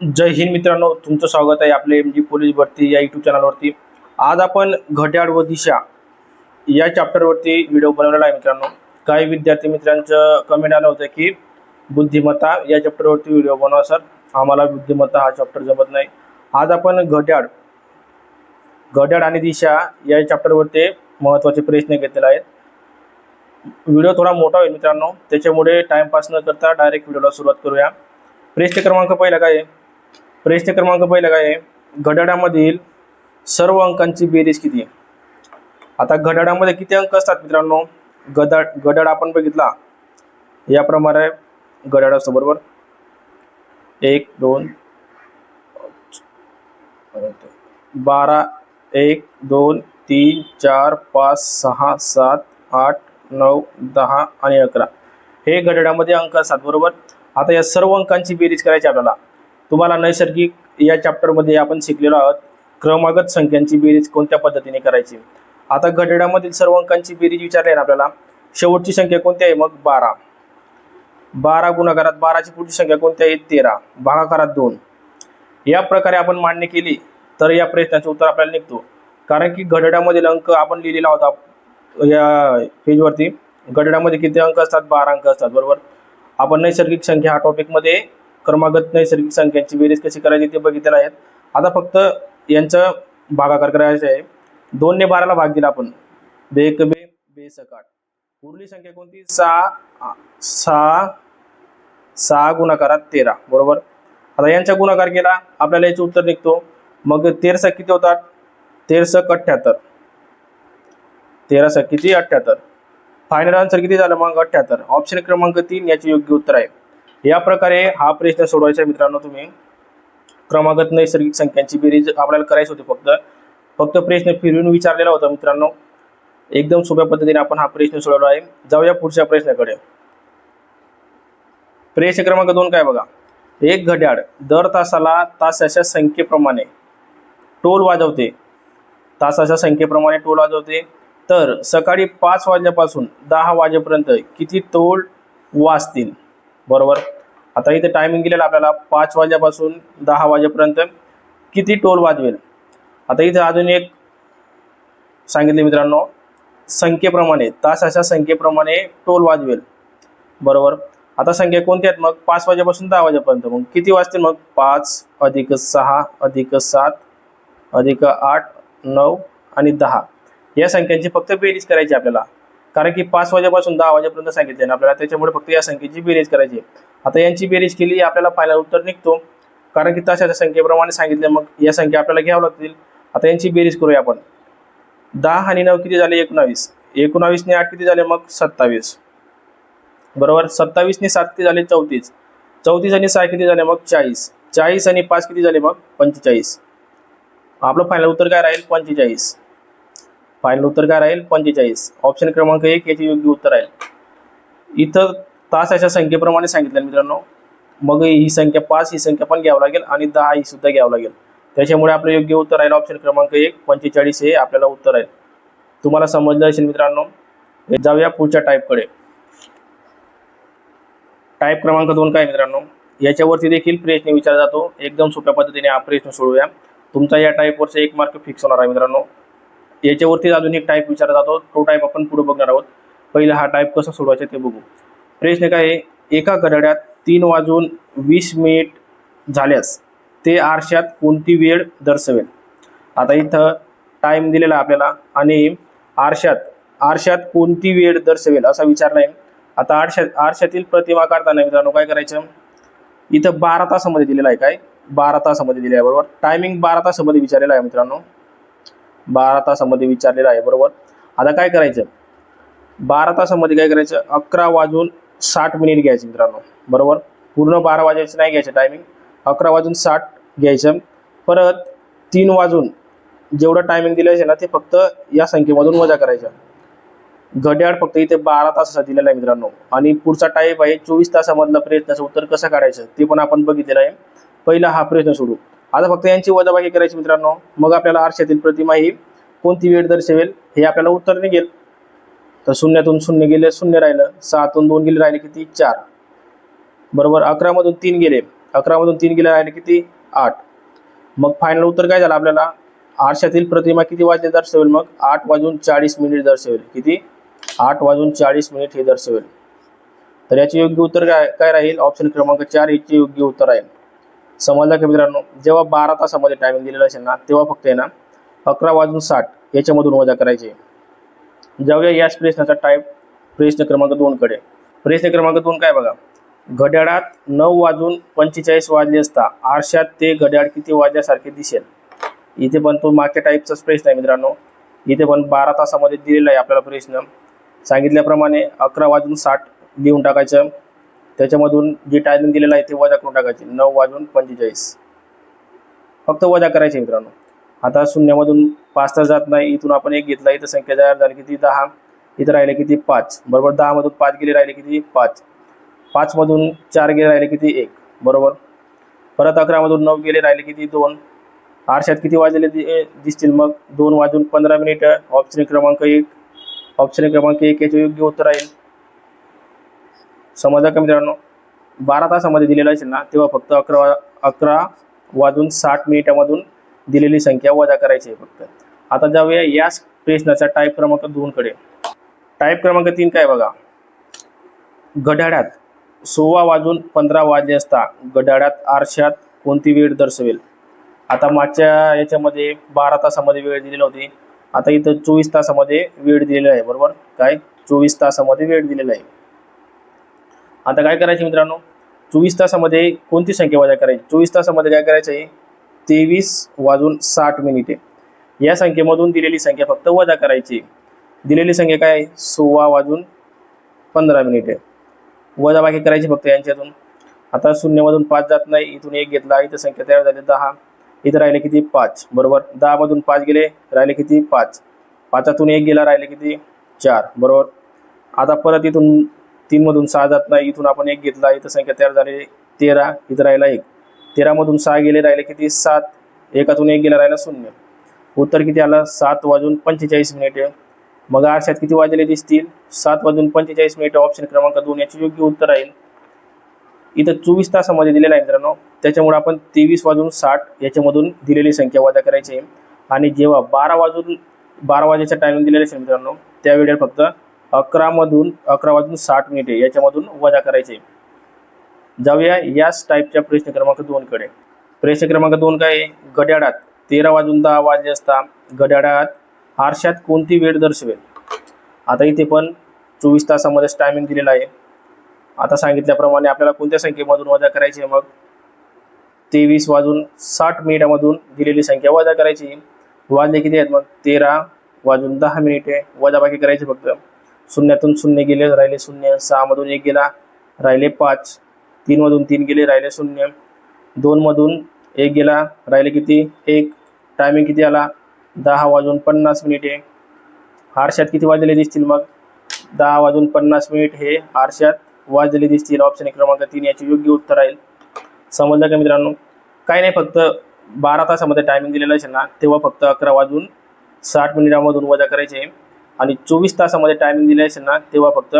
जय हिंद मित्रांनो तुमचं स्वागत आहे आपले एम जी पोलीस भरती या यूट्यूब चॅनलवरती आज आपण घड्याळ व दिशा या चॅप्टरवरती व्हिडिओ बनवलेला आहे मित्रांनो. काही विद्यार्थी मित्रांचं कमेंट आलं होतं की बुद्धिमत्ता या चॅप्टरवरती व्हिडिओ बनवा सर आम्हाला बुद्धिमत्ता हा चॅप्टर जमत नाही. आज आपण घड्याळ घड्याळ आणि दिशा या चॅप्टरवरती महत्त्वाचे प्रश्न घेतलेले आहेत. व्हिडिओ थोडा मोठा होईल मित्रांनो. त्याच्यामुळे टाइमपास न करता डायरेक्ट व्हिडिओला सुरुवात करूया. प्रश्न क्रमांक पहिला काय आहे? प्रश्न क्रमांक पहिला काय आहे? घड्याळामधील सर्व अंकांची बेरीज किती आहे? आता घड्याळामध्ये किती अंक असतात मित्रांनो? गदाड गडाड आपण बघितला. याप्रमाणे गडाड असतो बरोबर? एक दोन बारा एक दोन तीन चार पाच सहा सात आठ नऊ दहा आणि अकरा. हे घड्याळामध्ये अंक असतात बरोबर? आता या सर्व अंकांची बेरीज करायची आपल्याला. तुम्हाला नैसर्गिक या चॅप्टरमध्ये आपण शिकलेलो आहोत. क्रमागत संख्यांची बेरीज कोणत्या पद्धतीने करायची? आता घड्याळामधील सर्व अंकांची बेरीज विचारली ना आपल्याला? शेवटची संख्या कोणती आहे? मग बारा. बारा गुणाकारात बाराची पुढची संख्या कोणती आहे? तेरा. भागाकारात दोन. या प्रकारे आपण मांडणी केली तर या प्रश्नाचे उत्तर आपल्याला निघतो. कारण की घड्याळामधील अंक आपण लिहिलेला होता या पेजवरती घड्याळामध्ये किती अंक असतात? बारा अंक असतात बरोबर? आपण नैसर्गिक संख्या हा टॉपिकमध्ये क्रमागत नैसर्गिक संख्यांची बेरीज कशी करायची ते बघितलेलं आहे आता फक्त यांचं भागाकार करायचं आहे. दोनने बाराला भाग दिला आपण. बेक बे बेसकाट उरली संख्या कोणती? सहा सहा सहा गुणाकारात तेरा. बरोबर? आता यांचा गुणाकार केला. आपल्याला याचे उत्तर निघतो. मग तेरसा किती होतात? तेरसक अठ्ठ्याहत्तर. तेरासा किती? अठ्ठ्याहत्तर. फायनल आन्सर किती झालं? मग अठ्ठ्याहत्तर. ऑप्शन क्रमांक तीन याचे योग्य उत्तर आहे. या प्रकारे हा प्रश्न सोडवायचा आहे मित्रांनो तुम्ही. क्रमागत नैसर्गिक संख्यांची बेरीज आपल्याला करायची होती फक्त. फक्त प्रश्न फिरवून विचारलेला होता मित्रांनो. एकदम सोप्या पद्धतीने आपण हा प्रश्न सोडवला आहे. जाऊया पुढच्या प्रश्नाकडे. प्रश्न क्रमांक दोन काय बघा. एक घड्याळ दर तासाला तासाच्या संख्येप्रमाणे टोल वाजवते. तासाच्या संख्येप्रमाणे टोल वाजवते. तर सकाळी पाच वाजल्यापासून दहा वाजेपर्यंत किती टोल वाजतील बरोबर? आता इथे टायमिंग दिलेला आपल्याला पाच वाजल्यापासून दहा वाजेपर्यंत किती टोल वाजवेल? आता इथे अजून एक सांगितले मित्रांनो संख्येप्रमाणे तासाच्या संख्येप्रमाणे टोल वाजवेल. बरोबर? आता संख्या कोणती आहेत मग? पाच वाजेपासून दहा वाजेपर्यंत. मग किती वाजतील मग? पाच अधिक सहा अधिक सात अधिक आठ नऊ आणि दहा. या संख्यांची फक्त बेरीज करायची आपल्याला. कारण की पाच वाजेपासून दहा वाजेपर्यंत सांगितले ना आपल्याला. त्याच्यामुळे फक्त या संख्येची बेरीज करायची आता यांची बेरीज केली आपल्याला फायनल उत्तर निघतो. कारण की तशाच्या संख्येप्रमाणे सांगितले मग या संख्या आपल्याला घ्यावं लागतील. आता यांची बेरीज करूया आपण. दहा आणि नऊ किती झाले? एकोणावीस. एकोणावीसने आठ किती झाले? मग सत्तावीस. बरोबर? सत्तावीसने सात किती झाले? चौतीस. चौतीस आणि सहा किती झाले? मग चाळीस. चाळीस आणि पाच किती झाले? मग पंचेचाळीस. आपलं फायनल उत्तर काय राहील? पंचेचाळीस. फायनल उत्तर काय राहील? पंचेचाळीस. ऑप्शन क्रमांक एक याचे योग्य उत्तर राहील. इथं तासाच्या संख्येप्रमाणे सांगितलं मित्रांनो. मग ही संख्या पाच ही संख्या पण घ्यावं लागेल आणि दहा ही सुद्धा घ्यावं लागेल. त्याच्यामुळे आपलं योग्य उत्तर राहील ऑप्शन क्रमांक एक पंचेचाळीस हे आपल्याला उत्तर आहे तुम्हाला समजलं असेल मित्रांनो? जाऊया पुढच्या टाईपकडे टाईप क्रमांक दोन काय मित्रांनो? याच्यावरती देखील प्रश्न विचारला जातो. एकदम सोप्या पद्धतीने हा प्रश्न सोडूया तुमचा या टाईपवरचा एक मार्क फिक्स होणार आहे मित्रांनो. याच्यावरती अजून एक टाईप विचारला जातो. तो टाईप आपण पुढे बघणार आहोत. पहिला हा टाईप कसा सोडवायचा ते बघू. प्रश्न काय आहे एका घड्याळात तीन वाजून वीस मिनिट झाल्यास ते आरशात कोणती वेळ दर्शवेल? आता इथं टाईम दिलेला आपल्याला आणि आरशात आरशात कोणती वेळ दर्शवेल असा विचारला आहे. आता आरशात आरशातील प्रतिमा काढताना मित्रांनो काय करायचं? इथं बारा तासामध्ये दिलेला आहे काय? बारा तासामध्ये दिलेला आहे बरोबर? टायमिंग बारा तासामध्ये विचारलेला आहे मित्रांनो. बारा तासामध्ये विचारलेलं आहे बरोबर? आता काय करायचं? बारा तासामध्ये काय करायचं? अकरा वाजून साठ मिनिट घ्यायचं मित्रांनो बरोबर? पूर्ण बारा वाजायचं नाही घ्यायचं टायमिंग अकरा वाजून साठ घ्यायचं. परत तीन वाजून जेवढं टायमिंग दिलं आहे ना ते फक्त या संख्येमधून वजा करायचं. घड्याळ फक्त इथे बारा तासाचा दिलेला आहे मित्रांनो. आणि पुढचा टाईप आहे चोवीस तासामधला प्रयत्नाचं उत्तर कसं काढायचं ते पण आपण बघितलेलं आहे. पहिला हा प्रयत्न सोडू. आता फक्त यांची वजाबाकी करायची मित्रांनो. मग आपल्याला आरशातील प्रतिमा ही कोणती वेळ दर्शवेल हे आपल्याला उत्तर निघेल. तर शून्यातून शून्य गेले शून्य राहिलं. सहातून दोन गेले राहिले किती? चार. बरोबर अकरामधून तीन गेले. अकरामधून तीन गेले राहिले किती? आठ. मग फायनल उत्तर काय झालं आपल्याला? आरशातील प्रतिमा किती वाजले दर्शवेल मग? आठ वाजून चाळीस मिनिट दर्शवेल. किती? आठ वाजून चाळीस मिनिट हे दर्शवेल. तर याचे योग्य उत्तर काय काय राहील? ऑप्शन क्रमांक चार याचे योग्य उत्तर राहील. समजला का मित्रांनो? जेव्हा बारा तासामध्ये टायमिंग दिलेला असेल ना तेव्हा फक्त आहे ना अकरा वाजून साठ याच्यामधून वजा करायचे. जाऊया याच प्रश्नाचा टाईप प्रश्न क्रमांक दोनकडे प्रश्न क्रमांक दोन काय बघा? घड्याळात नऊ वाजून पंचेचाळीस वाजले असता आरशात ते घड्याळ किती वाजल्यासारखे दिसेल? इथे पण तो मागच्या टाईपचाच प्रश्न आहे मित्रांनो. इथे पण बारा तासामध्ये दिलेला आहे आपल्याला प्रश्न. सांगितल्याप्रमाणे अकरा वाजून साठ लिहून टाकायचं. त्याच्यामधून जे टायमिंग दिलेला आहे ते वजा करून टाकायचे. नऊ वाजून पंचेचाळीस. फक्त वजा करायचे मित्रांनो. आता शून्यामधून पाच तर जात नाही. इथून आपण एक घेतला. इथं संख्या तयार झाली किती? दहा. इथं राहिले किती? पाच. बरोबर? दहामधून पाच गेले राहिले किती? पाच. पाचमधून चार गेले राहिले किती? एक. बरोबर? परत अकरामधून नऊ गेले राहिले किती? दोन. आरशात किती वाजलेले दिसतील मग? दोन वाजून पंधरा मिनिटं. ऑप्शन क्रमांक एक. ऑप्शन क्रमांक एक याचे योग्य उत्तर राहील. समजा का मित्रांनो? बारा तासामध्ये दिलेलं असेल ना तेव्हा फक्त अकरा अकरा वाजून साठ मिनिटामधून दिलेली संख्या वजा करायची आहे फक्त. आता जाऊया याच प्रश्नाचा टाईप क्रमांक दोनकडे टाईप क्रमांक तीन काय बघा? घड्याळात सोळा वाजून पंधरा वाजले असता घड्याळात आरशात कोणती वेळ दर्शवेल? आता मागच्या याच्यामध्ये बारा तासामध्ये वेळ दिलेली होती. आता इथं चोवीस तासामध्ये वेळ दिलेला आहे बरोबर? काय? चोवीस तासामध्ये वेळ दिलेला आहे. आता काय करायचे मित्रांनो? चोवीस तासामध्ये कोणती संख्या वजा करायची चोवीस तासामध्ये काय करायचं आहे तेवीस वाजून साठ मिनिटे. या संख्येमधून दिलेली संख्या फक्त वजा करायची. दिलेली संख्या काय आहे? सोळा वाजून पंधरा मिनिटे. वजाबाकी करायची फक्त यांच्यातून. आता शून्यमधून पाच जात नाही. इथून एक घेतला. इथं संख्या तयार झाली दहा. इथं राहिले किती? पाच. बरोबर? दहामधून पाच गेले. राहिले किती? पाच. पाचातून एक गेला. राहिले किती? चार. बरोबर? आता परत इथून तीनमधून सहा जात नाही इथून आपण एक घेतला इथं संख्या तयार झाली तेरा इथं राहिला एक. तेरामधून सहा गेले राहिले किती? सात. एकातून एक गेला राहिला शून्य. उत्तर किती आलं? सात वाजून पंचेचाळीस मिनिटे. मग आरशात किती वाजले दिसतील? सात वाजून पंचेचाळीस मिनिट ऑप्शन क्रमांक दोन याचे योग्य उत्तर राहील. इथं चोवीस तासामध्ये दिलेला आहे मित्रांनो. त्याच्यामुळे आपण तेवीस वाजून साठ याच्यामधून दिलेली संख्या वजा करायची आहे. आणि जेव्हा बारा वाजून बारा वाजेचा टायमिंग दिलेला असेल मित्रांनो त्यावेळेला फक्त अकरामधून अकरा वाजून साठ मिनिटे याच्यामधून वजा करायचे. जाऊया याच टाईपच्या प्रश्न क्रमांक दोनकडे प्रश्न क्रमांक दोन काय आहे? घड्याळात तेरा वाजून दहा वाजले असता घड्याळात आरशात कोणती वेळ दर्शवेल? आता इथे पण चोवीस तासामध्येच टायमिंग दिलेला आहे. आता सांगितल्याप्रमाणे आपल्याला कोणत्या संख्येमधून वजा करायची आहे मग? तेवीस वाजून साठ मिनिटामधून दिलेली संख्या वजा करायची. वाजले किती आहेत मग? तेरा वाजून दहा मिनिटे वजाबाकी करायची फक्त. शून्यातून शून्य गेले राहिले शून्य. सहामधून एक गेला राहिले पाच. तीनमधून तीन गेले राहिले शून्य. दोनमधून एक गेला राहिले किती? एक. टायमिंग किती आला? दहा वाजून पन्नास मिनिटे आरशात किती वाजलेले दिसतील मग? दहा वाजून पन्नास मिनिट हे. आरशात वाजलेले दिसतील. ऑप्शन क्रमांक तीन याचे योग्य उत्तर राहील. समजलं का मित्रांनो? काही नाही फक्त बारा तासामध्ये टायमिंग दिलेलं असेल ना तेव्हा फक्त अकरा वाजून साठ मिनिटामधून वजा करायचे. आणि चोवीस तासामध्ये टायमिंग दिले असेल ना तेव्हा फक्त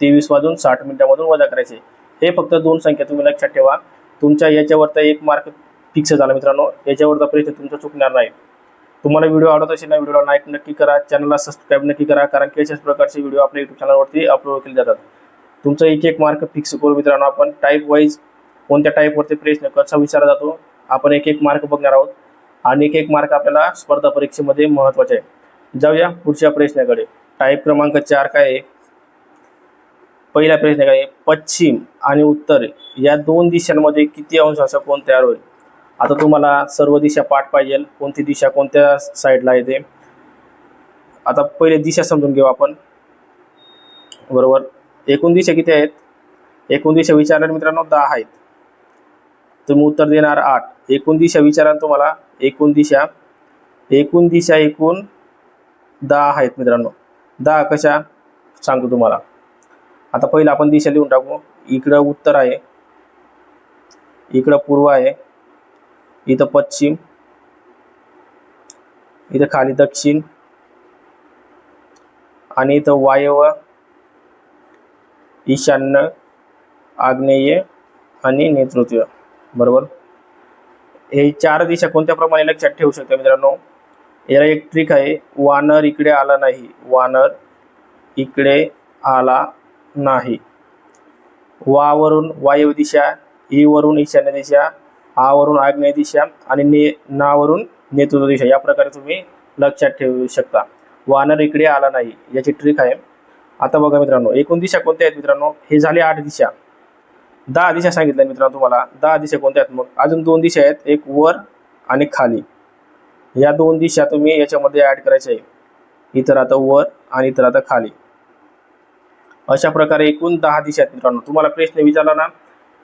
तेवीस वाजून साठ मिनिटामधून वजा करायचे. हे फक्त दोन संख्या तुम्ही लक्षात ठेवा. तुमच्या याच्यावरचा एक मार्क फिक्स झाला मित्रांनो. याच्यावरचा प्रश्न तुमचा चुकणार नाही. तुम्हाला व्हिडिओ आवडत असेल ना व्हिडिओला लाईक नक्की करा. चॅनलला सबस्क्राईब नक्की करा कारण की अशाच प्रकारचे व्हिडिओ आपल्या युट्यूब चॅनलवरती अपलोड केले जातात. तुमचा एक एक मार्क फिक्स करू मित्रांनो आपण. टाईप वाईज कोणत्या टाईपवरती प्रश्न कसा विचारला जातो आपण एक एक मार्क बघणार आहोत. आणि एक एक मार्क आपल्याला स्पर्धा परीक्षेमध्ये महत्त्वाचे आहे. जाऊया पुढच्या प्रश्नाकडे. टाईप क्रमांक चार काय आहे? पहिला प्रश्न काय आहे पश्चिम आणि उत्तर. या दोन दिशांमध्ये किती अंश असा कोण तयार होईल? आता तुम्हाला सर्व दिशा पाठ पाहिजे. कोणती दिशा कोणत्या साईडला येते? आता पहिले दिशा समजून घेऊ आपण. बरोबर? एकूण दिशा किती आहेत? एकूण दिशा विचारल्या मित्रांनो दहा आहेत. तुम्ही उत्तर देणार आठ. एकूण दिशा विचाराल तुम्हाला. एकूण दिशा. एकूण दिशा एकूण दहा आहेत मित्रांनो. दहा कशा? सांगतो तुम्हाला. आता पहिलं आपण दिशा लिहून टाकू. इकडं उत्तर आहे. इकडं पूर्व आहे. इथं पश्चिम. इथं खाली दक्षिण. आणि इथं वायव्य. ईशान्य आग्नेय आणि नेतृत्व. बरोबर? हे चार दिशा कोणत्या प्रमाणे लक्षात ठेवू शकता मित्रांनो? याला एक ट्रिक आहे. वानर इकडे आला नाही. वानर इकडे आला नाही. वा वरून वायव्य दिशा ई वरून ईशान्य दिशा आ वरून आग्नेय दिशा आणि ने नावरून नेतृत्व दिशा. या प्रकारे तुम्ही लक्षात ठेवू शकता. वानर इकडे आला नाही. याची ट्रिक आहे. आता बघा मित्रांनो एकूण दिशा कोणत्या आहेत मित्रांनो? हे झाले आठ दिशा. दहा दिशा सांगितल्या मित्रांनो तुम्हाला. दहा दिशा कोणत्या आहेत मग? अजून दोन दिशा आहेत. एक वर आणि खाली. या दोन दिशा तुम्ही याच्यामध्ये ऍड करायच्या आहे. इतर आता वर आणि इतर आता खाली. अशा प्रकारे एकूण दहा दिशा आहेत मित्रांनो. तुम्हाला प्रश्न विचारला ना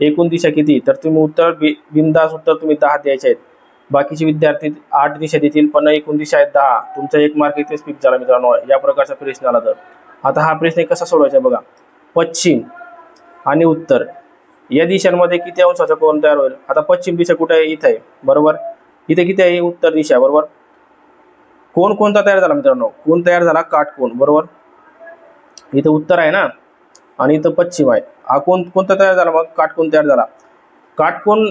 एकूण दिशा किती? तर तुम्ही उत्तर बि- उत्तर तुम्ही दहा द्यायचे आहेत. बाकीचे विद्यार्थी आठ दिशा देतील पण एकूण दिशा आहेत दहा. तुमचा एक मार्क इथे स्पीक झाला मित्रांनो या प्रकारचा प्रश्न आला तर. आता हा प्रश्न कसा सोडवायचा बघा. पश्चिम आणि उत्तर. या दिशांमध्ये किती अंशाचा कोण तयार होईल? आता पश्चिम दिशा कुठे आहे? इथे आहे. बरोबर? इथे किती आहे? उत्तर दिशा बरोबर? कोण कोणता तयार झाला मित्रांनो? कोण तयार झाला? काटकोण बरोबर? इथं उत्तर आहे ना? आणि इथं पश्चिम आहे. हा कोण कोणता तयार झाला मग? काटकोण तयार झाला. काटकोण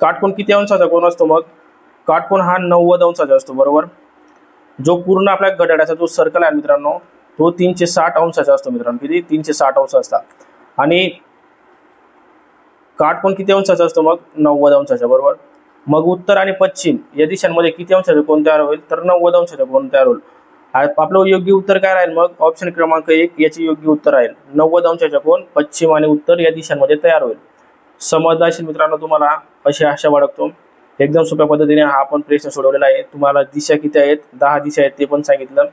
काटकोण किती अंशाचा कोण असतो मग? काटकोण हा नव्वद अंशाचा असतो बरोबर? जो पूर्ण आपल्या घड्याळाचा जो सर्कल आहे मित्रांनो तो तीनशे साठ अंशाचा असतो मित्रांनो. किती? तीनशे साठ अंश असतात आणि काटकोण किती अंशाचा असतो मग? नव्वद अंशाचा बरोबर? मग उत्तर आणि पश्चिम या दिशांमध्ये किती अंश कोण तयार होईल? तर नव्वद अंश कोण तयार होईल. आपलं योग्य उत्तर काय राहील मग? ऑप्शन क्रमांक एक याचे योग्य उत्तर राहील. नव्वद अंशाचा कोण पश्चिम आणि उत्तर या दिशांमध्ये तयार होईल. समजला असेल मित्रांनो तुम्हाला अशी आशा बाळगतो. एकदम सोप्या पद्धतीने हा आपण प्रश्न सोडवलेला आहे. तुम्हाला दिशा किती आहेत? दहा दिशा आहेत ते पण सांगितलं.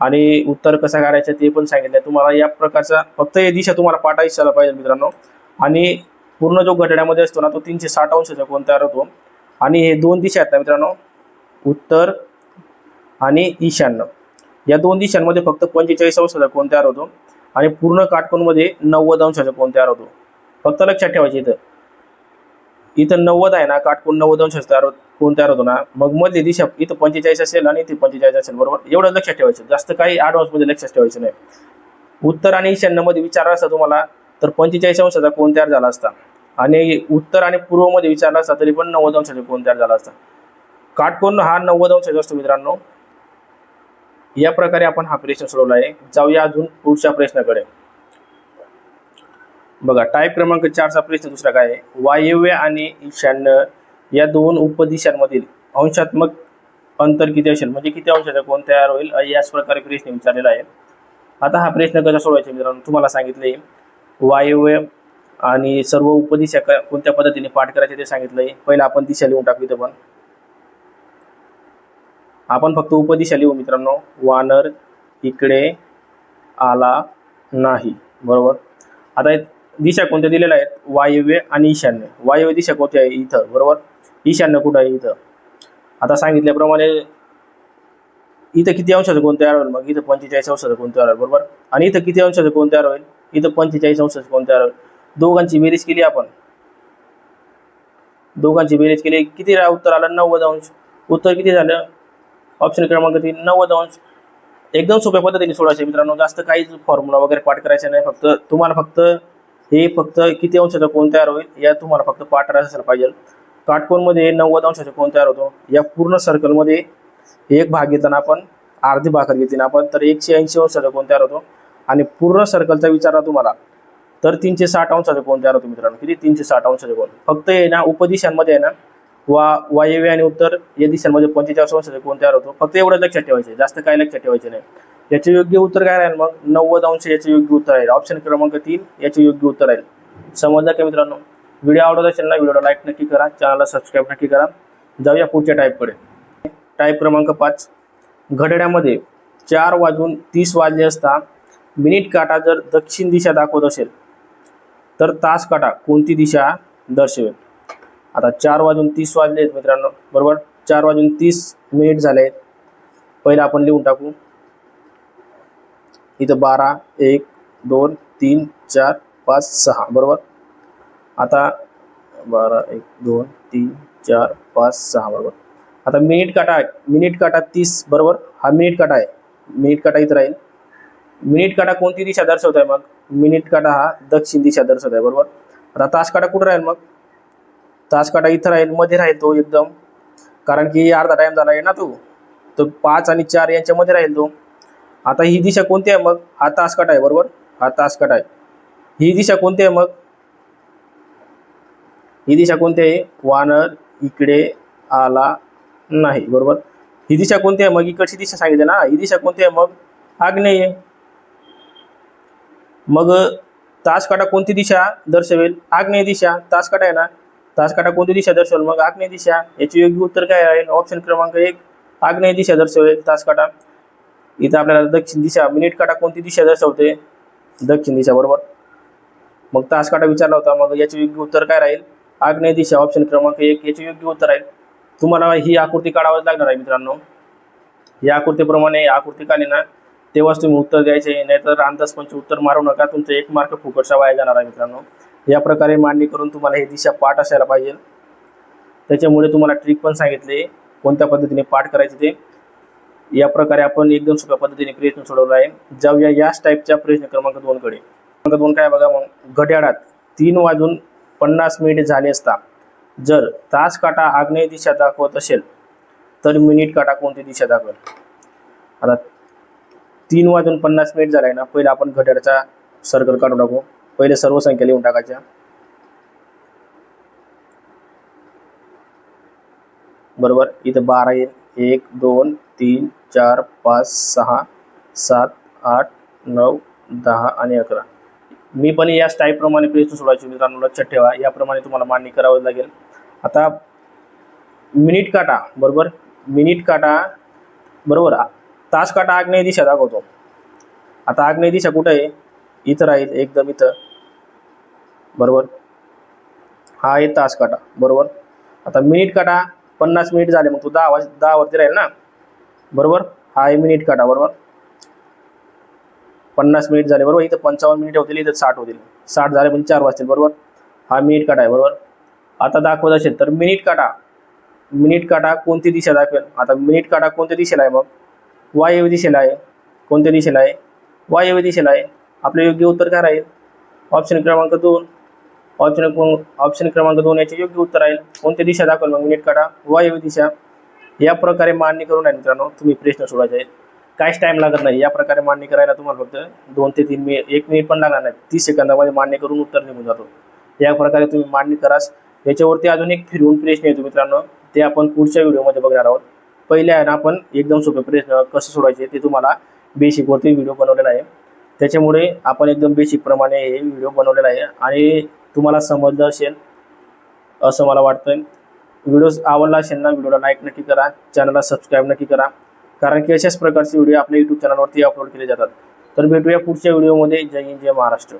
आणि उत्तर कसं काढायचं ते पण सांगितलं. तुम्हाला या प्रकारचा फक्त या दिशा तुम्हाला पाठायला पाहिजे मित्रांनो. आणि पूर्ण जो घटड्यामध्ये असतो ना तो तीनशे साठ अंशाचा कोण तयार होतो. आणि हे दोन दिशा आहेत ना मित्रांनो? उत्तर आणि ईशान्य. या दोन दिशांमध्ये फक्त पंचेचाळीस अंशाचा कोण तयार होतो? आणि पूर्ण काटकोणमध्ये नव्वद अंशाचा कोण तयार होतो? फक्त लक्षात ठेवायचे इथं. इथं नव्वद आहे ना काटकोण नव्वद अंश तयार होत कोण तयार होतो ना? मग मधली दिशा इथं पंचेचाळीस असेल आणि इथे पंचेचाळीस असेल बरोबर? एवढं लक्षात ठेवायचं. जास्त काही ऍडव्हान्समध्ये लक्षात ठेवायचं नाही. उत्तर आणि ईशान्यमध्ये विचार विचारला असता तुम्हाला तर पंचेचाळीस अंशाचा कोण तयार झाला असता? आणि उत्तर आणि पूर्वमध्ये विचारला असता तरी पण नव्वद अंशाचा कोण तयार झाला असता. काटकोण हा नव्वद अंशाचा असतो मित्रांनो. या प्रकारे आपण हा प्रश्न सोडवला आहे. जाऊया अजून पुढच्या प्रश्नाकडे. बघा टाईप क्रमांक चारचा प्रश्न दुसरा काय आहे? वायव्य आणि ईशान्य या दोन उपदिशांमधील अंशात्मक अंतर किती असेल? म्हणजे किती अंशाचा कोण तयार होईल? अ, याच प्रकारे प्रश्न विचारलेला आहे. आता हा प्रश्न कसा सोडवायचा मित्रांनो? तुम्हाला सांगितले वायव्य आणि सर्व उपदिशा कोणत्या पद्धतीने पाठ करायचे ते सांगितलंय. पहिला आपण दिशा लिहून टाकू इथं पण. आपण फक्त उपदिशा लिहू मित्रांनो. वानर इकडे आला नाही. बरोबर? आता दिशा कोणत्या दिलेल्या आहेत? वायव्य आणि ईशान्य. वायव्य दिशा कोणती आहे? इथं. बरोबर? ईशान्य कुठं आहे? इथं. आता सांगितल्याप्रमाणे इथं किती अंशाचं कोण तयार होईल? मग इथं पंचेचाळीस अंशाचं कोण तयार होईल? बरोबर? आणि इथं किती अंशाचं कोण तयार होईल? इथं पंचेचाळीस अंशाचं कोण तयार होईल? दोघांची बेरीज केली आपण. दोघांची बेरीज केली. किती उत्तर आलं? नव्वद अंश. उत्तर किती झालं? ऑप्शन क्रमांक तीन. नव्वद अंश. एकदम सोप्या पद्धतीने सोडायचे मित्रांनो जास्त काहीच फॉर्म्युला वगैरे पाठ करायचा नाही. फक्त तुम्हाला फक्त हे फक्त किती अंशाचा कोण तयार होईल या तुम्हाला फक्त पाठ असायला पाहिजे. काटकोणमध्ये नव्वद अंशाचा कोण तयार होतो? या पूर्ण सर्कलमध्ये एक भाग घेताना आपण अर्धी भाकर घेतली ना आपण तर एकशे ऐंशी अंशाचा कोण तयार होतो? आणि पूर्ण सर्कलचा विचारा तुम्हाला. तर तीनशे साठ अंशाचा कोण तयार होतो मित्रांनो. किती? तीनशे साठ अंशाचा कोण फक्त आहे ना उपदिशांमध्ये आहे ना वा वायव्य आणि उत्तर या दिशांमध्ये पंचेचाळीस अंशाचा कोण तयार होतो. फक्त एवढं लक्षात ठेवायचं जास्त काही लक्षात ठेवायचे नाही. याचे योग्य उत्तर काय राहील मग? नव्वद अंश याचे योग्य उत्तर राहील. ऑप्शन क्रमांक तीन याचे योग्य उत्तर राहील. समजलं का मित्रांनो? व्हिडिओ आवडत असेल ना व्हिडिओला लाईक नक्की करा. चॅनलला सबस्क्राईब नक्की करा. जाऊया पुढच्या टाईपकडे टाईप क्रमांक पाच. घड्याळामध्ये चार वाजून तीस वाजले असता मिनिट काटा जर दक्षिण दिशा दाखवत असेल तर तास काटा कोणती दिशा दर्शवेल? आता चार वाजून तीस वाजले आहेत मित्रांनो. बरोबर? चार वाजून तीस मिनिट झाले आहेत आपण लिहून टाकू. इथं बारा एक दोन तीन चार पाच सहा. बरोबर? आता बारा एक दोन तीन चार पाच सहा. बरोबर? आता मिनिट काटा आहे मिनिट काटा तीस. बरोबर? हा मिनिट काटा आहे. मिनिट काटा इथं राहील. मिनिट काटा कोणती दिशा दर्शवत आहे मग? मिनिट काटा हा दक्षिण दिशा दर्शवत आहे बरोबर? आता तासकाटा कुठं राहील मग? तासकाटा इथं राहील मध्ये राहील तो एकदम. कारण की अर्धा टाइम झाला आहे ना तो. तर पाच आणि चार यांच्यामध्ये राहील तो. आता ही दिशा कोणती आहे मग? हा तासकाटा आहे बरोबर? हा तासकाटा आहे. ही दिशा कोणती आहे मग? ही दिशा कोणती आहे? वानर इकडे आला नाही बरोबर? ही दिशा कोणती आहे मग? इकडची दिशा सांगितली ना. ही दिशा कोणती आहे मग? आग्नेय. मग तासकाटा कोणती दिशा दर्शवेल? आग्नेय दिशा तासकाटा आहे ना? तासकाटा कोणती दिशा दर्शवेल? मग आग्नेय दिशा याचे योग्य उत्तर काय आहे? ऑप्शन क्रमांक एक आग्नेय दिशा दर्शवेल तासकाटा. इथं आपल्याला दक्षिण दिशा मिनिट काटा कोणती दिशा दर्शवते? दक्षिण दिशा बरोबर? मग तासकाटा विचारला होता मग याचे योग्य उत्तर काय राहील? आग्नेय दिशा ऑप्शन क्रमांक एक याचे योग्य उत्तर राहील. तुम्हाला ही आकृती काढावंच लागणार आहे मित्रांनो. या आकृतीप्रमाणे आकृती काढली ना तेव्हाच तुम्ही उत्तर द्यायचे नाहीतर अंदाजपंच उत्तर मारू नका तुमचं एक मार्क फुकटचा वाया जाणार आहे मित्रांनो. या प्रकारे मांडणी करून तुम्हाला ही दिशा पाठ असायला पाहिजे. त्याच्यामुळे तुम्हाला ट्रिक पण सांगितले कोणत्या पद्धतीने पाठ करायचे ते. या प्रकारे आपण एकदम सोप्या पद्धतीने प्रश्न सोडवला आहे. जाऊया याच टाईपच्या प्रश्न क्रमांक दोन कडे. क्रमांक दोन काय बघा मग. घड्याळात तीन वाजून पन्नास मिनिट झाले असता जर तास काटा आग्नेय दिशा दाखवत असेल तर मिनिट काटा कोणती दिशा दाखवेल? आता तीन वाजून पन्नास मिनिट झालाय ना पहिले आपण घड्याळाचा सर्कल काढून टाकू. पहिले सर्व संख्या लिहून टाकायच्या. बरोबर? इथं बारा येईल एक दोन तीन चार पाच सहा सात आठ नऊ दहा आणि अकरा. मी पण याच टाईपप्रमाणे प्रश्न सोडायची मित्रांनो लक्षात ठेवा. याप्रमाणे तुम्हाला मांडणी करावी लागेल. आता मिनिट काटा बरोबर? मिनिट काटा बरोबर? तासकाटा आग्नेय दिशा दाखवतो. आता आग्नेय दिशा कुठं आहे? इथं राहील एकदम इथं. बरोबर? हा आहे तास काटा बरोबर? आता मिनिट काटा पन्नास मिनिट झाले मग तो दहा वाज दहावरती राहील ना? बरोबर? हा आहे मिनिट काटा बरोबर? पन्नास मिनिट झाले बरोबर? इथं पंचावन्न मिनिट होतील इथं साठ होतील. साठ झाले म्हणजे चार वाजतील बरोबर? हा मिनिट काटा आहे बरोबर? आता दाखवत असेल तर मिनिट काटा मिनिट काटा कोणती दिशा दाखवेल? आता मिनिट काटा कोणत्या दिशेला आहे मग? वायव्य दिशेला आहे कोणत्या दिशेला आहे? वायव्य दिशेला आहे. आपले योग्य उत्तर काय राहील? ऑप्शन क्रमांक दोन. ऑप्शन ऑप्शन क्रमांक दोन याचे योग्य उत्तर राहील. कोणत्या दिशा दाखवल मग? मिनिट काटा वायव्य दिशा. या प्रकारे मांडणी करून आहे मित्रांनो तुम्ही प्रश्न सोडायचे आहेत काहीच टाइम लागत नाही. या प्रकारे मांडणी करायला तुम्हाला फक्त दोन ते तीन मिनिट एक मिनिट पण लागणार नाही. तीस सेकंदामध्ये मांडणी करून उत्तर निघून जातो. या प्रकारे तुम्ही मांडणी करास याच्यावरती अजून एक फिरवून प्रश्न येतो मित्रांनो. ते आपण पुढच्या व्हिडिओमध्ये बघणार आहोत. पहिले आहे ना आपण एकदम सोपे प्रश्न कसं सोडायचे ते तुम्हाला बेसिकवरती व्हिडिओ बनवलेला आहे. त्याच्यामुळे आपण एकदम बेसिक प्रमाणे हे व्हिडिओ बनवलेला आहे. आणि तुम्हाला समजलं असेल असं मला वाटतं व्हिडिओ आवडला असेल ना व्हिडिओला लाईक नक्की करा. चॅनलला सबस्क्राईब नक्की करा. कारण की अशाच प्रकारचे व्हिडिओ आपल्या यूट्यूब चॅनलवरती अपलोड केले जातात. तर भेटूया पुढच्या व्हिडिओमध्ये जय हिंद जय महाराष्ट्र.